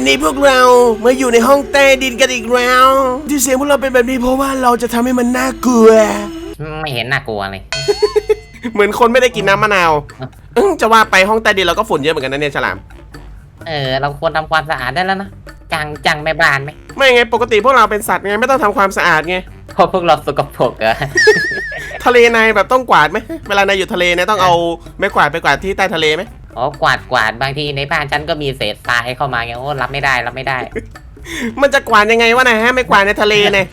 วันนี้พวกเรามาอยู่ในห้องใต้ดินกันอีกแล้ว ที่เสียงพวกเราเป็นแบบนี้เพราะว่าเราจะทำให้มันน่ากลัว ไม่เห็นน่ากลัวเลยเหมือนคนไม่ได้กินน้ำมะนาวอื้อจะว่าไปห้องใต้ดินเราก็ฝุ่นเยอะเหมือนกันนะเนี่ยฉลาม เออ เราควรทำความสะอาดได้แล้วนะจังจังแม่บ้านไหมไม่ไงปกติพวกเราเป็นสัตว์ไงไม่ต้องทำความสะอาดไง เพราะพวกเราสกปรกเหรอทะเลนายแบบต้องกวาดไหมเวลานายอยู่ทะเลเนี่ยต้องเอาไม้กวาดไปกวาดที่ใต้ทะเลไหม อ๋อกวาดกวาดบางทีในบ้านฉันก็มีเศษทรายเข้ามาไงโอ้รับไม่ได้รับไม่ได้ มันจะกวาดยังไงวะนะฮะไม่กวาดในทะเลเนี่ย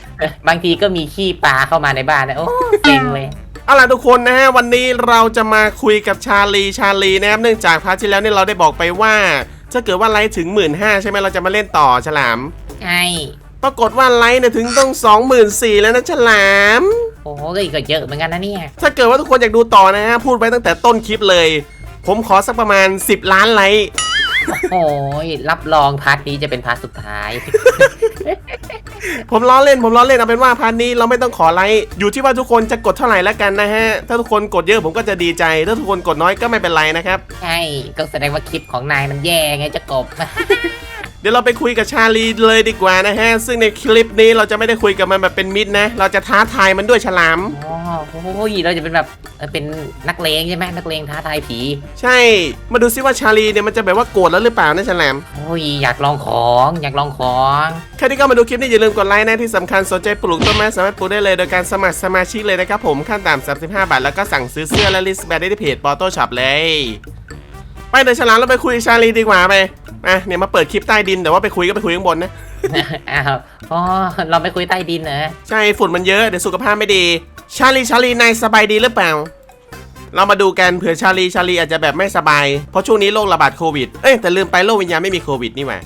บางทีก็มีขี้ปลาเข้ามาในบ้านนะโอ้เซ็งเลยเอาล่ะทุกคนนะฮะวันนี้เราจะมาคุยกับชาลีชาลีนะครับเนื่องจากพาร์ทที่แล้วเนี่ยเราได้บอกไปว่า ถ้าเกิดว่าไลค์ถึงหมื่นห้าใช่ไหมเราจะมาเล่นต่อฉลามใช่ปรากฏว่าไลค์เนี่ยถึงต้องสองหมื่นสี่แล้วนะฉลาม โอ้โหก็เยอะเหมือนกันนะเนี่ยถ้าเกิดว่าทุกคนอยากดูต่อนะฮะพูดไว้ตั้งแต่ต้นคลิปเลย ผมขอสักประมาณ 10 ล้านไลค์โอ้ยรับรองพาร์ทนี้จะเป็นพาร์ทสุดท้าย ผมล้อเล่นผมล้อเล่นเอาเป็นว่าพาร์ทนี้เราไม่ต้องขอไลค์อยู่ที่ว่าทุกคนจะกดเท่าไหร่แล้วกันนะฮะ ถ้าทุกคนกดเยอะผมก็จะดีใจ ถ้าทุกคนกดน้อยก็ไม่เป็นไรนะครับ ใช่ ก็แสดงว่าคลิปของนายมันแย่ไงเจะกบเดี๋ยวเราไปคุยกับชาลีเลยดีกว่านะฮะ ซึ่งในคลิปนี้เราจะไม่ได้คุยกับมันแบบเป็นมิตรนะ เราจะท้าทายมันด้วยฉลาม อ๋อโอ้ยเราจะเป็นแบบเออเป็นนักเลงใช่ไหมนักเลงท้าทายผี ใช่ มาดูซิว่าชาลีเนี่ยมันจะแบบว่าโกรธแล้วหรือเปล่านะฉลาม โอ้ยอยากลองของอยากลองของใครที่เข้ามาดูคลิปนี้อย่าลืมกดไลค์นะที่สำคัญสนใจปลูกต้นไม้สามารถปลูกได้เลยโดยการสมัครสมาชิกเลยนะครับผมขั้นต่ำ35 บาทแล้วก็สั่งซื้อเสื้อและลิสต์แบนได้ที่เพจปอโต้ช็อปเลย ไปเดี๋ยวฉลามเราไปคุยกับชาลีดีกว่าไป อะเนี่ยมาเปิดคลิปใต้ดินแต่ว่าไปคุยก็ไปคุยข้างบนนะ อ้าวอ๋อเราไม่คุยใต้ดินเหรอใช่ฝุ่นมันเยอะเดี๋ยวสุขภาพไม่ดี ชาลีชาลีนายสบายดีหรือเปล่า เรามาดูกันเผื่อชาลีชาลีอาจจะแบบไม่สบาย เพราะช่วงนี้โรคระบาดโควิด เอ้ยแต่ลืมไปโรควิญญาณไม่มีโควิดนี่หว่า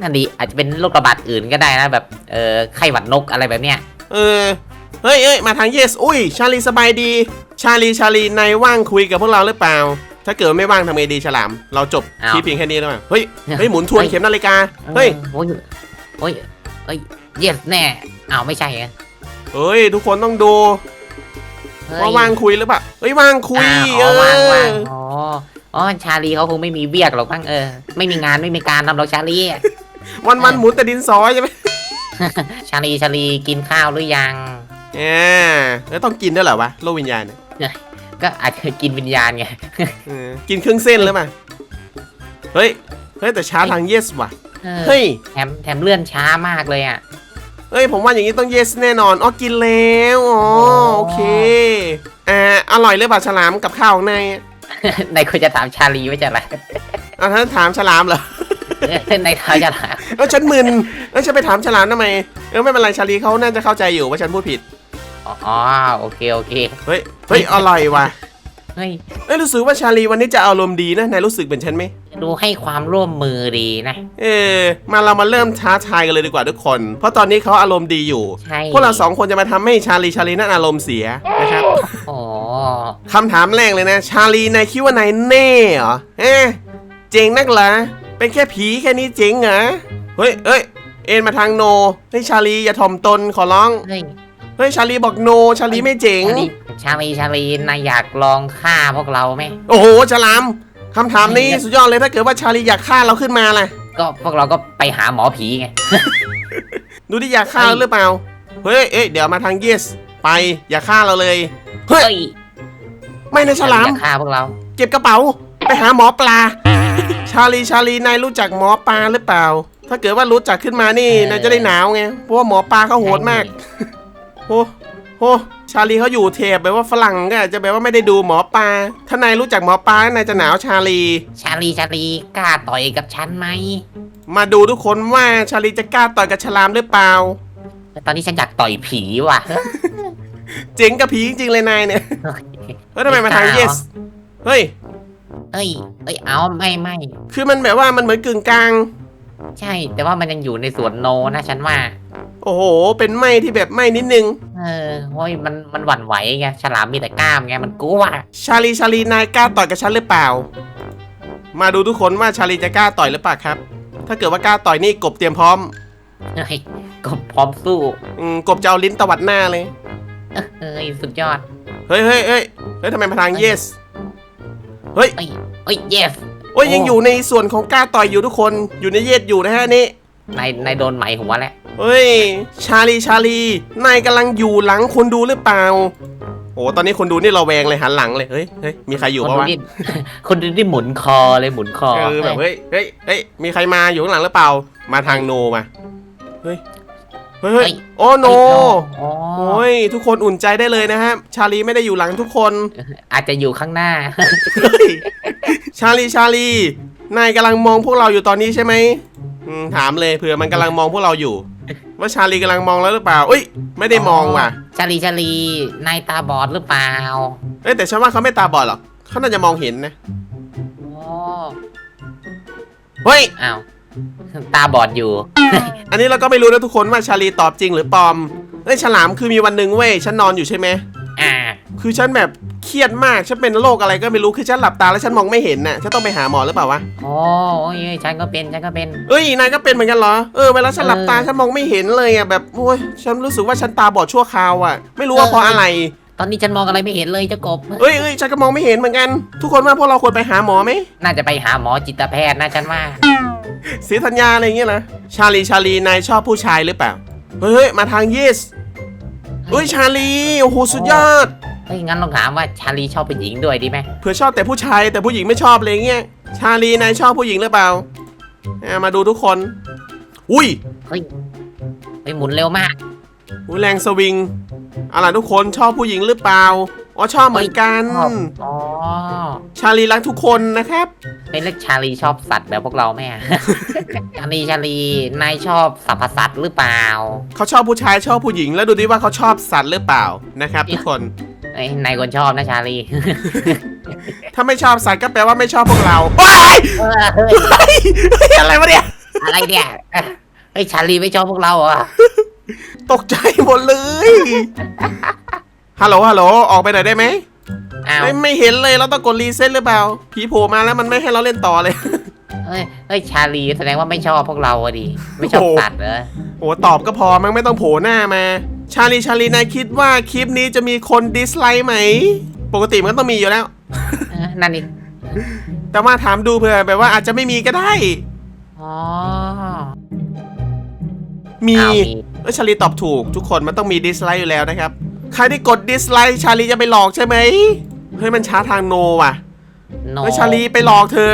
นั่นดีอาจจะเป็นโรคระบาดอื่นก็ได้นะแบบเออไข้หวัดนกอะไรแบบเนี้ยเออเฮ้ยเอ้ยมาทางเยส อุ้ย ชาลีสบายดี ชาลีชาลีนายว่างคุยกับพวกเราหรือเปล่า ถ้าเกิดไม่ว่างทำไงดีฉลาม เราจบคลิปเพียงแค่นี้แล้วมั้งเฮ้ยเฮ้ยหมุนทวนเข็มนาฬิกา เฮ้ย โอ้ยโอ้ยเอ้ยเยสแน่อ้าวไม่ใช่เหรอเฮ้ย ทุกคนต้องดูเฮ้ยว่าว่างคุยหรือเปล่าเฮ้ยว่างคุยอ้าวเออ๋อว่างว่างออ๋ออ๋อชาลีเขาคงไม่มีเวียกหรอกมั้งเออ ไม่มีงานไม่มีการทำหรอกชาลีวันวันๆหมุนแต่ดินสอใช่ไหมชาลีชาลีกินข้าวหรือยังเออแล้วต้องกินด้วยเหรอวะโลกวิญญาณเนี่ย ก็อาจจะกินวิญญาณไง เออกินเครื่องเส้นหรือเปล่าเฮ้ย เฮ้ยแต่ช้าทาง yes ว่ะ เออเฮ้ย แถมแถมเลื่อนช้ามากเลยอะเฮ้ยผมว่าอย่างนี้ต้อง yes แน่นอนอ๋อกินแล้วอ๋อโอเคอ่าอร่อยหรือเปล่าฉลามกับข้าวข้างในในคนจะถามชาลีว่าจะอะไรอะท่านถามฉลามเหรอในถามจะถามเออฉันมึนเออฉันไปถามฉลามทำไมเออไม่เป็นไรชาลีเขาน่าจะเข้าใจอยู่ว่าฉันพูดผิด อ๋อโอเคโอเคเฮ้ยเฮ้ยอร่อยว่ะเฮ้ยเอ้ยรู้สึกว่าชาลีวันนี้จะอารมณ์ดีนะนายรู้สึกเป็นฉันไหมดูให้ความร่วมมือดีนะ เออมาเรามาเริ่มท้าทายกันเลยดีกว่าทุกคน เพราะตอนนี้เขาอารมณ์ดีอยู่ใช่ พวกเราสองคนจะมาทำให้ชาลีชาลีนั่นอารมณ์เสียนะครับโอ้คำถามแรกเลยนะ ชาลีนายคิดว่านายแน่เหรอเอ๊ะเจ๋งนักเหรอเป็นแค่ผีแค่นี้เจ๋งเหรอเฮ้ยเอ้ยเอ็นมาทางโนเฮ้ยชาลีอย่าถ่อมตนขอร้อง เฮ้ย เฮ้ยชาลีบอกโนชาลีไม่เจ๋งชาลีชาลีชาลีนายอยากลองฆ่าพวกเราไหม โอ้โหฉลามคำถามนี้สุดยอดเลยถ้าเกิดว่าชาลีอยากฆ่าเราขึ้นมาล่ะ ก็พวกเราก็ไปหาหมอผีไง ดูที่อยากฆ่าเราหรือเปล่า เฮ้ย เอ้ยเดี๋ยวมาทาง yes ไปอย่าฆ่าเราเลย เฮ้ย เฮ้ยไม่นะฉลาม อยากฆ่าพวกเรา เก็บกระเป๋า ไปหาหมอปลา ชาลีชาลีนายรู้จักหมอปลาหรือเปล่า ถ้าเกิดว่ารู้จักขึ้นมานี่เออ นายจะได้หนาวไงเพราะว่าหมอปลาเขาโหดมาก โอ้โหชาลีเขาอยู่เทปแบบว่าฝรั่งก็อาจจะแบบว่าไม่ได้ดูหมอปลาถ้านายรู้จักหมอปลานายจะหนาวชาลี ชาลีชาลีกล้าต่อยกับฉันไหมมาดูทุกคนว่าชาลีจะกล้าต่อยกับฉลามหรือเปล่า ตอนนี้ฉันอยากต่อยผีว่ะ เจ๋งกับผีจริงๆเลยนายเนี่ยเฮ้ยทำไมมาทางไม่กล้าเหรอ yes เฮ้ยเฮ้ยเอ้ยเอาไม่ไม่คือมันแบบว่ามันเหมือนกึ่งกลาง ใช่ แต่ว่ามันยังอยู่ในสวนโนนะฉันว่า โอ้โห เป็นไหมที่แบบไหมนิดนึง เออโอ้ยมันมันหวั่นไหวไงฉลามมีแต่กล้ามไงมันกลัวชาลีชาลีนายกล้าต่อยกับฉันหรือเปล่า มาดูทุกคนว่าชาลีจะกล้าต่อยหรือเปล่าครับ ถ้าเกิดว่ากล้าต่อยนี่กบเตรียมพร้อมเฮ้ยก็พร้อมสู้อืมกบจะเอาลิ้นตวัดหน้าเลย เอ้ยสุดยอดเฮ้ยเฮ้ยเฮ้ยเฮ้ยทำไมมาทาง yes เฮ้ยเอ้ยเอ้ย yes โอ้ยยังอยู่ในส่วนของกล้าต่อยอยู่ทุกคนอยู่ในเย็ดอยู่นะฮะนี่ นายนายโดนไหมหัวแล้วเฮ้ย ชาลีชาลี นายกำลังอยู่หลังคนดูหรือเปล่า โอ้ตอนนี้คนดูนี่เราแวงเลยหันหลังเลย เฮ้ยเฮ้ยมีใครอยู่คนปะดูวะที่ คนดูที่หมุนคอเลยหมุนคอเออแบบเฮ้ย เฮ้ย เฮ้ย มีใครมาอยู่ข้างหลังหรือเปล่า มาทางโนมา เฮ้ย เฮ้ยเฮ้ยโอ้โน อ๋อโอ้ย ทุกคนอุ่นใจได้เลยนะฮะ ชาลีไม่ได้อยู่หลังทุกคน อาจจะอยู่ข้างหน้าเฮ้ยชาลีชาลี นายกำลังมองพวกเราอยู่ตอนนี้ใช่ไหม อืมถามเลยเผื่อมันกำลังมองพวกเราอยู่ ว่าชาลีกำลังมองแล้วหรือเปล่าเอ้ย ไม่ได้มองว่ะชาลีชาลีนายตาบอดหรือเปล่าเอ้ยแต่ฉันว่าเขาไม่ตาบอดหรอกเขาน่าจะมองเห็นนะอ๋อเฮ้ย อ้าวตาบอดอยู่ อันนี้เราก็ไม่รู้นะทุกคนว่าชาลีตอบจริงหรือปลอมเอ้ยฉลามคือมีวันหนึ่งเว้ยฉันนอนอยู่ใช่ไหมอ่า คือฉันแบบ เครียดมาก ฉันเป็นโรคอะไรก็ไม่รู้ คือฉันหลับตาแล้วฉันมองไม่เห็นน่ะ ฉันต้องไปหาหมอหรือเปล่าวะ โอ้ยฉันก็เป็น ฉันก็เป็น เอ้ย นายก็เป็นเหมือนกันเหรอ เออ เวลาฉันหลับตาเออฉันมองไม่เห็นเลยอะ แบบ โอ้ย ฉันรู้สึกว่าฉันตาบอดชั่วคราวอะ ไม่รู้ว่าเออเพราะอะไร ตอนนี้ฉันมองอะไรไม่เห็นเลยเจ้ากบ เอ้ยเอ้ยฉันก็มองไม่เห็นเหมือนกัน ทุกคนว่าพวกเราควรไปหาหมอไหม น่าจะไปหาหมอจิตแพทย์นะฉันว่าสีธัญญาอะไรอย่างเงี้ยนะ ชาลี ชาลี นายชอบผู้ชายหรือเปล่า เฮ้ยเฮ้ยมาทางเยสเฮ้ย ชาลี โอ้โห สุดยอด เฮ้ยงั้นลองถามว่าชาลีชอบผู้หญิงด้วยดีไหมเผื่อชอบแต่ผู้ชายแต่ผู้หญิงไม่ชอบอะไรเงี้ยชาลีนายชอบผู้หญิงหรือเปล่าอะมาดูทุกคน อุ้ยเฮ้ยเฮ้ยหมุนเร็วมาก อุ้ยแรงสวิงเอาล่ะทุกคนชอบผู้หญิงหรือเปล่าอ๋อชอบเหมือนกัน ชอบ อ๋อ ชาลีรักทุกคนนะครับ เป็นเล็กชาลีชอบสัตว์แบบพวกเราไหมอะ ชาลีชาลีนายชอบสัตว์สัตว์หรือเปล่า เขาชอบผู้ชายชอบผู้หญิงแล้วดูดิว่าเขาชอบสัตว์หรือเปล่านะครับ ทุกคน เอ้ยนายคนชอบนะชาลีถ้าไม่ชอบสัตว์ก็แปลว่าไม่ชอบพวกเราโอ้ยเออเฮ้ยเฮ้ยเฮ้ยอะไรวะเนี่ย อะไรเนี่ยเฮ้ยชาลีไม่ชอบพวกเราเหรอะตกใจหมดเลย ฮัลโหล ฮัลโหล ออกไปหน่อยได้ไหม อ้าวไม่ไม่เห็นเลย เราต้องกดรีเซ็ตหรือเปล่า ผีโผล่มาแล้วมันไม่ให้เราเล่นต่อเลยเฮ้ยเฮ้ยชาลีแสดงว่าไม่ชอบพวกเราอะดิไม่ชอบโอ้สัตว์เหรอโอ้ตอบก็พอ มั้งไม่ต้องโผล่หน้ามา ชาลีชาลีนายคิดว่าคลิปนี้จะมีคนดิสไลค์ไหม ปกติมันก็ต้องมีอยู่แล้ว เออนั่นนี่แต่ว่าถามดูเผื่อแบบว่าอาจจะไม่มีก็ได้ อ๋อมีอ้าวเออชาลีตอบถูก ทุกคนมันต้องมีดิสไลค์อยู่แล้วนะครับ ใครที่กดดิสไลค์ชาลีจะไปหลอกใช่ไหมเฮ้ยมันช้าทางโนว่ะ โนเฮ้ยชาลีไปหลอกเธอ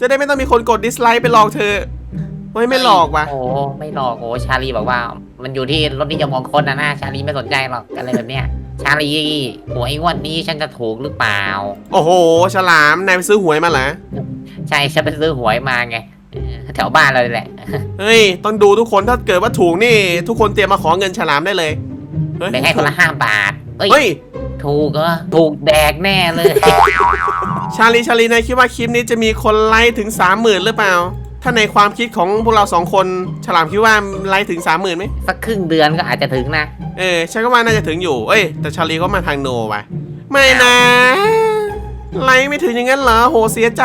จะได้ไม่ต้องมีคนกดดิสไลค์ไปหลอกเธอเฮ้ยไม่หลอกว่ะ โอ้ไม่หลอกโอ้ชาลีบอกว่า มันอยู่ที่รถนิยมของคนนะนะชาลีไม่สนใจหรอกอะไรแบบเนี้ยชาลีหวยงวดนี้ฉันจะถูกหรือเปล่า โอ้โห ฉลาม นายไปซื้อหวยมาเหรอ ใช่ฉันไปซื้อหวยมาไงเออแถวบ้านเราเลยแหละเฮ้ย ต้องดูทุกคนถ้าเกิดว่าถูกนี่ ทุกคนเตรียมมาขอเงินฉลามได้เลย เฮ้ยแบ่งให้คนละห้าบาทเอ้ยเฮ้ยถูกเหรอถูกแดกแน่เลย ชาลีชาลีนายคิดว่าคลิปนี้จะมีคนไลค์ถึงสามหมื่นหรือเปล่า ถ้าในความคิดของพวกเราสองคน ฉลามคิดว่าไลค์ถึงสามหมื่นไหมสักครึ่งเดือนก็อาจจะถึงนะ เออฉันก็ว่าน่าจะถึงอยู่ เอ้ย แต่ชาลีก็มาทางโนว่ะ ไม่นะ ไลค์ไม่ถึงอย่างนั้นเหรอ โหเสียใจ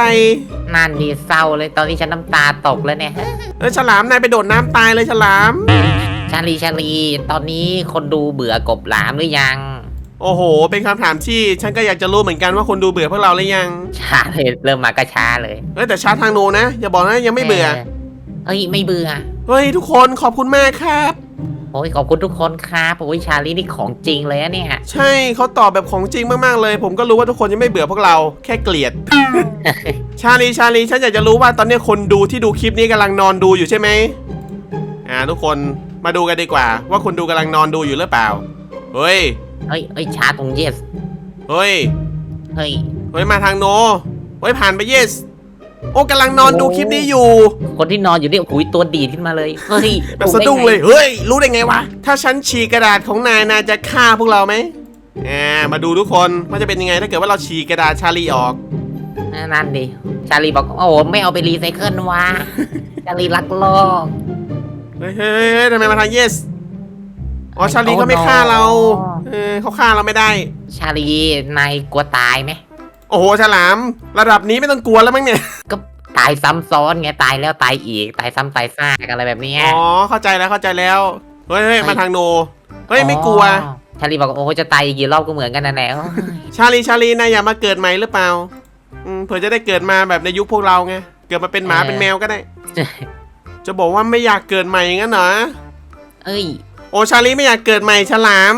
นั่นดีเศร้าเลยตอนนี้ฉันน้ำตาตกแล้วเนี่ย เออฉลามนายไปโดดน้ำตายเลยฉลาม ชาลีชาลี ตอนนี้คนดูเบื่อกบหลามหรือยัง โอ้โห เป็นคำถามที่ฉันก็อยากจะรู้เหมือนกันว่าคนดูเบื่อพวกเราหรือยัง ช้าเลยเริ่มมาก็ช้าเลยเอ้ยแต่ชาร์จทางโนนะ อย่าบอกนะยังไม่เบื่อเฮ้ยไม่เบื่อเฮ้ยทุกคนขอบคุณมากครับ โอ้ยขอบคุณทุกคนครับโอ้ยชาลีนี่ของจริงเลยอะเนี่ยใช่เขาตอบแบบของจริงมากๆเลย ผมก็รู้ว่าทุกคนยังไม่เบื่อพวกเราแค่เกลียด ชาลีชาลีฉันอยากจะรู้ว่าตอนนี้คนดูที่ดูคลิปนี้กำลังนอนดูอยู่ใช่ไหมอ่าทุกคนมาดูกันดีกว่า ว่าคนดูกำลังนอนดูอยู่หรือเปล่า เฮ้ย เฮ้ยเฮ้ยช้าตรงเยส เฮ้ย เฮ้ย เฮ้ย มาทางโน เฮ้ย ผ่านไปเยส โอ้กำลังนอนดูคลิปนี้อยู่ คนที่นอนอยู่นี่โอ้ยตัวดีดขึ้นมาเลย เฮ้ยแบบสะดุ้งเลย เฮ้ย รู้ได้ไงวะ ถ้าฉันฉีกกระดาษของนายนายจะฆ่าพวกเราไหมอ่ามาดูทุกคนว่าจะเป็นยังไงถ้าเกิดว่าเราฉีกกระดาษชาลีออก นั่นดิ ชาลีบอก โอ้โหไม่เอาไปรีไซเคิลวะ ชาลีรักโลก เฮ้ยเฮ้ยเฮ้ยทำไมมาทางเยส อ๋อ ชาลีโอ้ก็ไม่ฆ่าเรา no เออเขาฆ่าเราไม่ได้ ชาลี นายกลัวตายไหม โอ้โหฉลาม ระดับนี้ไม่ต้องกลัวแล้วมั้งเนี่ย ก็ตายซ้ำซ้อนไงตายแล้วตายอีก ตายซ้ำตายซากอะไรแบบเนี้ยอ๋อเข้าใจแล้วเข้าใจแล้ว เฮ้ยเฮ้ยเฮ้ยมาทางโน เฮ้ยไม่กลัว อ๋อชาลีบอกโอ้จะตายอีกกี่รอบก็เหมือนกันนั่นแหละโอ้ยชาลีชาลีนายอยากมาเกิดใหม่หรือเปล่าอืมเผื่อจะได้เกิดมาแบบในยุคพวกเราไง เกิดมาเป็นหมาเออเป็นแมวก็ได้ จะบอกว่าไม่อยากเกิดใหม่อย่างนั้นเหรอ เอ้ย โอชาลีไม่อยากเกิดใหม่ฉลาม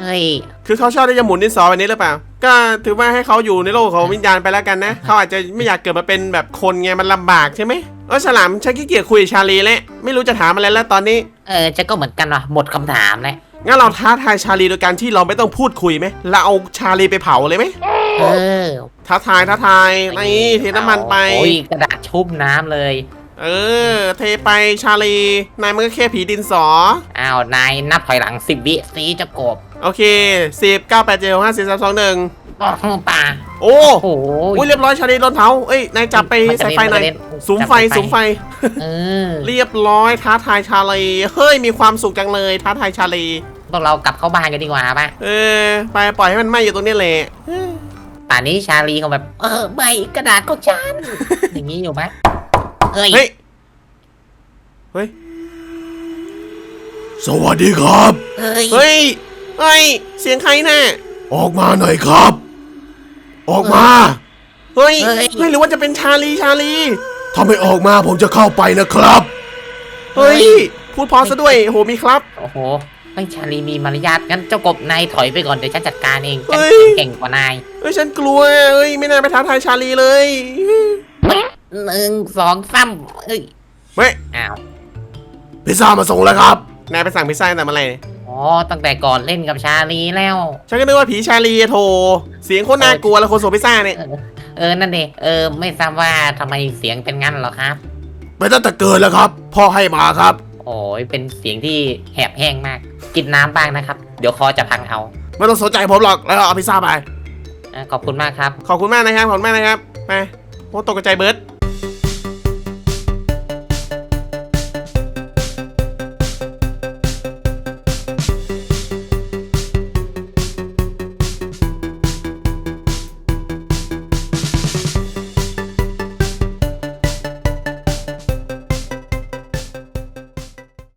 เอ้ย คือเขาชอบที่จะหมุนดินสอแบบนี้หรือเปล่า ก็ถือว่าให้เขาอยู่ในโลกของวิญญาณไปแล้วกันนะ เขาอาจจะไม่อยากเกิดมาเป็นแบบคนไง มันลำบากใช่ไหมเออฉลามฉันขี้เกียจคุยกับชาลีแล้วไม่รู้จะถามอะไรแล้วตอนนี้ เออจะก็เหมือนกันว่ะหมดคำถามแล้วงั้นเราท้าทายชาลีโดยการที่เราไม่ต้องพูดคุยไหมเราเอาชาลีไปเผาเลยไหมเออท้าทายท้าทายนี่เทน้ำมันไป โอ้ยกระดาษชุบน้ำเลย เออ เทไปชาลีนายมันก็แค่ผีดินสอ อ้าว นายนับถอยหลังสิบวิสีเจะกบโอเคสิบเก้าแปดเจ็ดห้าสี่สามสองหนึ่งโอ้โหป่าโอ้โอ้โหอุ้ยเรียบร้อยชาลีโดนเผาเอ้ยนายจับไปมันจะใส่ไฟหน่อยเล่นสุมไฟจับสุมไฟเออเรียบร้อยท้าทายชาลีเฮ้ยมีความสุขจังเลยท้าทายชาลีพวกเรากลับเข้าบ้านกันดีกว่าป่ะเออ ไปปล่อยให้มันไหม้อยู่ตรงนี้แหละป่านนี้ชาลีเขาแบบ เออไม่กระดาษของฉันอย่างนี้อยู่ไหม เฮ้ย เฮ้ย เฮ้ย สวัสดีครับ เฮ้ย เฮ้ย เฮ้ย เสียงใครน่ะ ออกมาหน่อยครับ ออกมา เฮ้ย เฮ้ย เฮ้ย หรือว่าจะเป็นชาลีชาลี ถ้าไม่ออกมาผมจะเข้าไปนะครับ เฮ้ย พูดเพอซะด้วย โห มีครับ โอ้โหไม่ชาลีมีมารยาทงั้นเจ้ากบนายถอยไปก่อนเดี๋ยวฉันจัดการเองฉันเฮ้ย เก่งกว่านาย เฮ้ย ฉันกลัวเฮ้ย ไม่น่าไปท้าทายชาลีเลย หนึ่งสองสามเอ้ยเฮ้ยอ้าวพิซซ่ามาส่งแล้วครับนายไปสั่งพิซซ่าตั้งแต่เมื่อไหร่เนี่ยอ๋อตั้งแต่ก่อนเล่นกับชาลีแล้ว ฉันก็นึกว่าผีชาลีโทรเสียงโคตรน่ากลัวแล้วคนส่งพิซซ่าเนี่ยเออเออนั่นเองเออไม่ทราบว่าทำไมเสียงเป็นงั้นเหรอครับไปตั้งแต่เกิดแล้วครับ พ่อให้มาครับ โอ้ยเป็นเสียงที่แหบแห้งมาก กินน้ำบ้างนะครับ เดี๋ยวคอจะพังเอาไม่ต้องสนใจผมหรอกแล้วเอาพิซซ่าไป อะขอบคุณมากครับ ขอบคุณมากนะครับขอบคุณมากนะครับไปโอ้ตกใจเบิร์ด